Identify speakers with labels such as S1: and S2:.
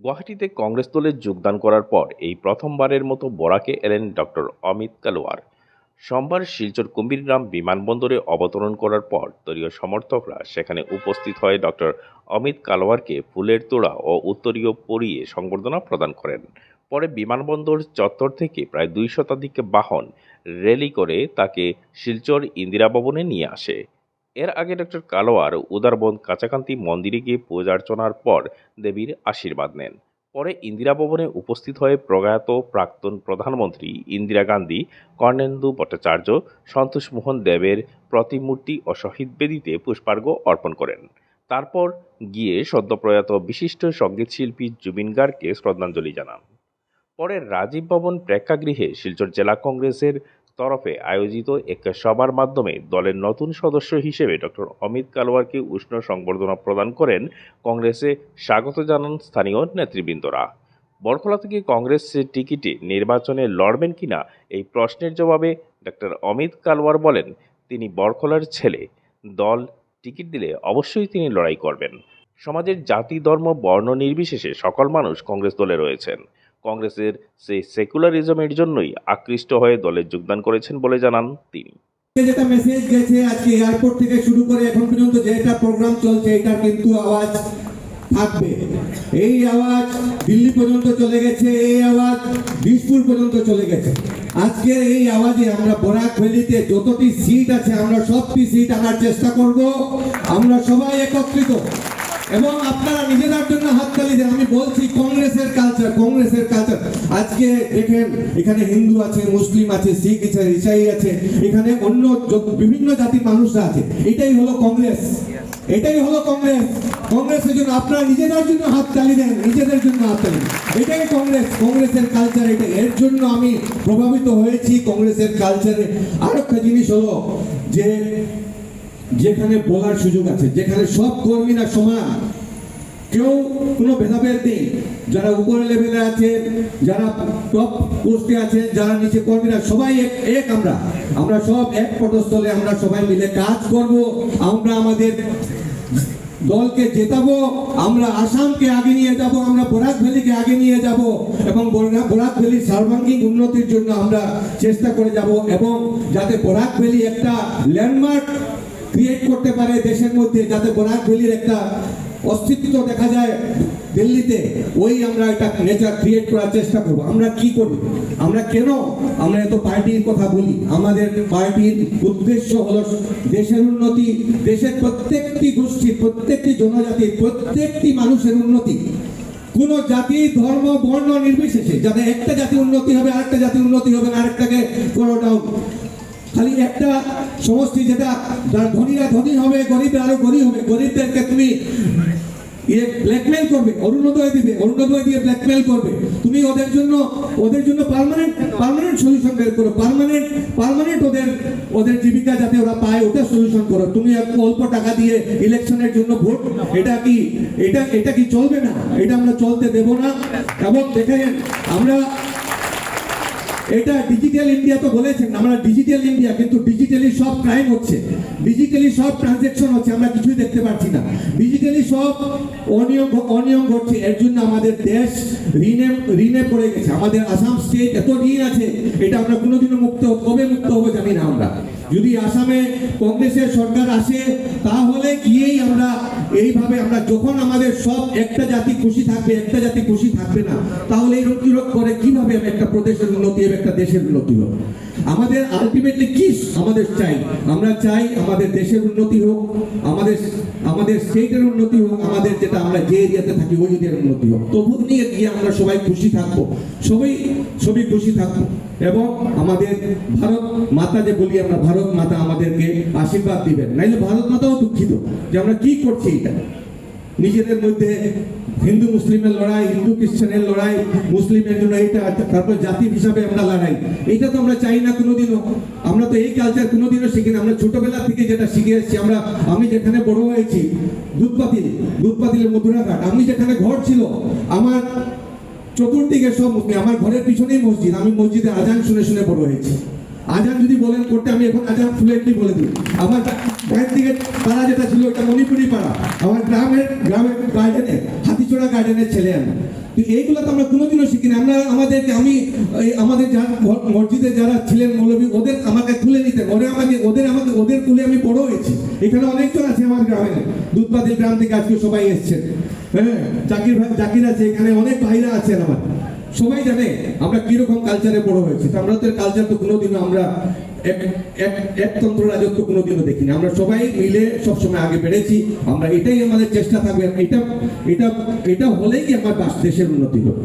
S1: গুয়াহাটিতে কংগ্রেস দলে যোগদান করার পর এই প্রথমবারের মতো বরাকে এলেন ডক্টর অমিত কালোয়ার। সোমবার শিলচর কুম্ভীরগ্রাম বিমানবন্দরে অবতরণ করার পর দলীয় সমর্থকরা সেখানে উপস্থিত হয়ে ডক্টর অমিত কালোয়ারকে ফুলের তোড়া ও উত্তরীয় পরিয়ে সংবর্ধনা প্রদান করেন। পরে বিমানবন্দর চত্বর থেকে প্রায় দুই শতাধিক বাহন র্যালি করে তাকে শিলচর ইন্দিরা ভবনে নিয়ে আসে। এর আগে ডক্টর কালোয়ার উদারবন, কাছাকান্তি মন্দিরে গিয়ে পূজা অর্চনার পর দেবীর আশীর্বাদ নেন। পরে ইন্দিরা ভবনে উপস্থিত হয়ে প্রয়াত প্রাক্তন প্রধানমন্ত্রী ইন্দিরা গান্ধী, কর্ণেন্দু ভট্টাচার্য, সন্তোষ মোহন দেবের প্রতিমূর্তি ও শহীদ বেদিতে পুষ্পার্ঘ্য অর্পণ করেন। তারপর গিয়ে সদ্যপ্রয়াত বিশিষ্ট সঙ্গীতশিল্পী জুবিন গার্গকে শ্রদ্ধাঞ্জলি জানান। পরে রাজীব ভবন প্রেক্ষাগৃহে শিলচর জেলা কংগ্রেসের তরফে আয়োজিত এক সভার মাধ্যমে দলের নতুন সদস্য হিসেবে ডক্টর অমিত কালোয়ারকে উষ্ণ সংবর্ধনা প্রদান করেন কংগ্রেসে স্বাগত জানান স্থানীয় নেতৃবৃন্দরা। বরখলা থেকে কংগ্রেস টিকিটে নির্বাচনে লড়বেন কিনা এই প্রশ্নের জবাবে ডক্টর অমিত কালওয়ার বলেন, তিনি বরখলার ছেলে। দল টিকিট দিলে অবশ্যই তিনি লড়াই করবেন। সমাজের জাতি, ধর্ম, বর্ণ নির্বিশেষে সকল মানুষ কংগ্রেস দলে রয়েছেন। কংগ্রেসের সেই সেকুলারিজমের জন্যই আকৃষ্ট হয়ে দলে যোগদান করেছেন বলে জানান তিনি।
S2: যেটা মেসেজ গেছে আজকে এয়ারপোর্ট থেকে শুরু করে এখন পর্যন্ত যেটা প্রোগ্রাম চলছে এটা কিন্তু আওয়াজ থাকবে। এই আওয়াজ দিল্লি পর্যন্ত চলে গেছে, এই আওয়াজ দিসপুর পর্যন্ত চলে গেছে। আজকের এই আওয়াজে আমরা বরাক ভ্যালিতে যতটি সিট আছে, আমরা সবটি সিট আনার চেষ্টা করব। আমরা সবাই একত্রিত। এবং আপনারা নিজেদের জন্য হাততালি দেন, আমি বলছি আজকে দেখেন এখানে হিন্দু আছে, মুসলিম আছে, শিখ আছে, ইসাই আছে, এখানে অন্য বিভিন্ন জাতির মানুষরা আছে, এটাই হলো কংগ্রেস। এটাই হলো কংগ্রেস। কংগ্রেসের জন্য আপনারা নিজেদের জন্য হাত তালি দেন, নিজেদের জন্য হাত দেন। এটাই কংগ্রেস। কংগ্রেসের কালচার এটা। এর জন্য আমি প্রভাবিত হয়েছি কংগ্রেসের কালচারে আর একটা জিনিস হলো যে, যেখানে বলার সুযোগ আছে, যেখানে সব কর্মীরা সমান। কেউ কোনো ভেদাভেদ নেই। যারা উপর লেভেলে আছে, যারা টপ পোস্টে আছে, যারা নিচে কর্মীরা সবাই এক এক আমরা। আমরা সব এক পটস্থলে আমরা সবাই মিলে কাজ করব, আমরা আমাদের দলকে জেতাবো, আমরা আসামকে আগে নিয়ে যাব, আমরা বরাক ভ্যালিকে আগে নিয়ে যাব, এবং বরা- বরাক ভ্যালির সর্বাঙ্গীন উন্নতির জন্য আমরা চেষ্টা করে যাব, এবং যাতে বরাক ভ্যালি একটা ল্যান্ডমার্ক ক্রিয়েট করতে পারে দেশের মধ্যে, যাতে বরাক ভ্যালির একটা অস্তিত্ব দেখা যায় দিল্লিতে, ওই আমরা একটা নেচার ক্রিয়েট করার চেষ্টা করব। আমরা কি করব? আমরা কেন? আমরা এত পার্টির কথা বলি। আমাদের পার্টির উদ্দেশ্য হলো দেশের উন্নতি, দেশের প্রত্যেকটি গোষ্ঠীর প্রত্যেকটি জনজাতির, প্রত্যেকটি মানুষের উন্নতি। কোন জাতি, ধর্ম, বর্ণ নির্বিশেষে যাতে একটা জাতি উন্নতি হবে, আরেকটা জাতি উন্নতি হবে না আরেকটাকে করো ডাউন খালি একটা সমষ্টি যেটা ধনীরা ধনী হবে, গরিবরা আরও গরিব হবে, গরিবদেরকে তুমি ইয়ে ব্ল্যাকমেল করবে। অরুণোদয় দিবে। অরুণোদয় দিয়ে ব্ল্যাকমেল করবে। তুমি ওদের জন্য ওদের জন্য সলিউশন বের করো। ওদের ওদের জীবিকা যাতে ওরা পায়, ওটা সলিউশন করো। তুমি অল্প টাকা দিয়ে ইলেকশনের জন্য ভোট, এটা কি, এটা এটা কি চলবে না? এটা আমরা চলতে দেব না। এবং দেখেন, আমরা এটা ডিজিটাল ইন্ডিয়া তো বলেছেন, আমরা ডিজিটাল ইন্ডিয়া কিন্তু ডিজিটালি সব ক্রাইম হচ্ছে। ডিজিটালি সব ট্রানজেকশন হচ্ছে, আমরা কিছুই দেখতে পাচ্ছি না। ডিজিটালি সব অনিয়ম অনিয়ম ঘটছে, এর জন্য আমাদের দেশ ঋণে ঋণে পড়ে গেছে। আমাদের আসাম স্টেট এত ঋণ আছে, এটা আমরা কোনোদিনও মুক্ত, কবে মুক্ত হব জানি না আমরা। যদি আসামে কংগ্রেসের সরকার আসে, তাহলে গিয়েই আমরা এইভাবে আমরা যখন আমাদের সব একটা জাতি খুশি থাকবে, একটা জাতি খুশি থাকবে না, তাহলে এই রোগ করে কীভাবে একটা প্রদেশের উন্নতি হবে, একটা দেশের উন্নতি হবে? আমাদের আলটিমেটলি কি আমাদের চাই? আমরা চাই আমাদের দেশের উন্নতি হোক, আমাদের আমাদের স্টেটের উন্নতি হোক, আমাদের যেটা আমরা যে এরিয়াতে থাকি ওই এরিয়ার উন্নতি হোক। তবু নিয়ে গিয়ে আমরা সবাই খুশি থাকব। সবাই, সবই খুশি থাকব। এবং আমাদের ভারত মাতা যে বলি আমরা, ভারত মাতা আমাদেরকে আশীর্বাদ দিবেন। নাইলে ভারত মাতাও দুঃখিত যে আমরা কি করছি এটা। নিজেদের মধ্যে হিন্দু, মুসলিমের লড়াই, হিন্দু, খ্রিস্টানের লড়াই, মুসলিমের জন্য এইটা তারপর জাতি হিসাবে আমরা লড়াই। এটা তো আমরা চাই না কোনোদিনও। আমরা তো এই কালচার কোনোদিনও শিখি না আমরা ছোটবেলা থেকে যেটা শিখে এসেছি, আমরা, আমি যেখানে বড় হয়েছি, দুধপাতিল, দুধপাতিলের মধুরাঘাট, আমি যেখানে ঘর ছিল, আমার চতুর্দিকে সব আমার ঘরের পিছনেই মসজিদ, আমি মসজিদে আজান শুনে শুনে বড় হয়েছি। আজান যদি বলেন করতে আমি এখন আজান ফ্লুয়েন্টলি বলে দিই আমার বাইরের দিকে পাড়া যেটা ছিল, ওটা মণিপুরি পাড়া। আমার গ্রামের গ্রামের গার্ডেনে হাতিচোড়া গার্ডেনের ছেলে আমি। তো এইগুলো তো আমরা কোনোদিনও শিখিনি। আমরা আমাদেরকে, আমি আমাদের যারা মসজিদে যারা ছিলেন মৌলবী, ওদের আমাকে তুলে নিতেন ওরা আমাকে, ওদের আমাকে, ওদের তুলে আমি বড় হয়েছি। এখানে অনেকজন আছে আমার গ্রামে। দুধপাতির গ্রাম থেকে আজকে সবাই এসছেন। হ্যাঁ জাকির ভাই, জাকির আছে, এখানে অনেক ভাইরা আছেন আমার। সবাই জানে আমরা কীরকম কালচারে বড় হয়েছি। আমরা তো কালচার তো কোনোদিনও আমরা এক এক একতন্ত্র রাজত্ব কোনোদিনও দেখিনি। আমরা সবাই মিলে সবসময় আগে বেড়েছি। আমরা এটাই আমাদের চেষ্টা থাকবে। এটা এটা এটা হলেই আমার দেশের উন্নতি হবে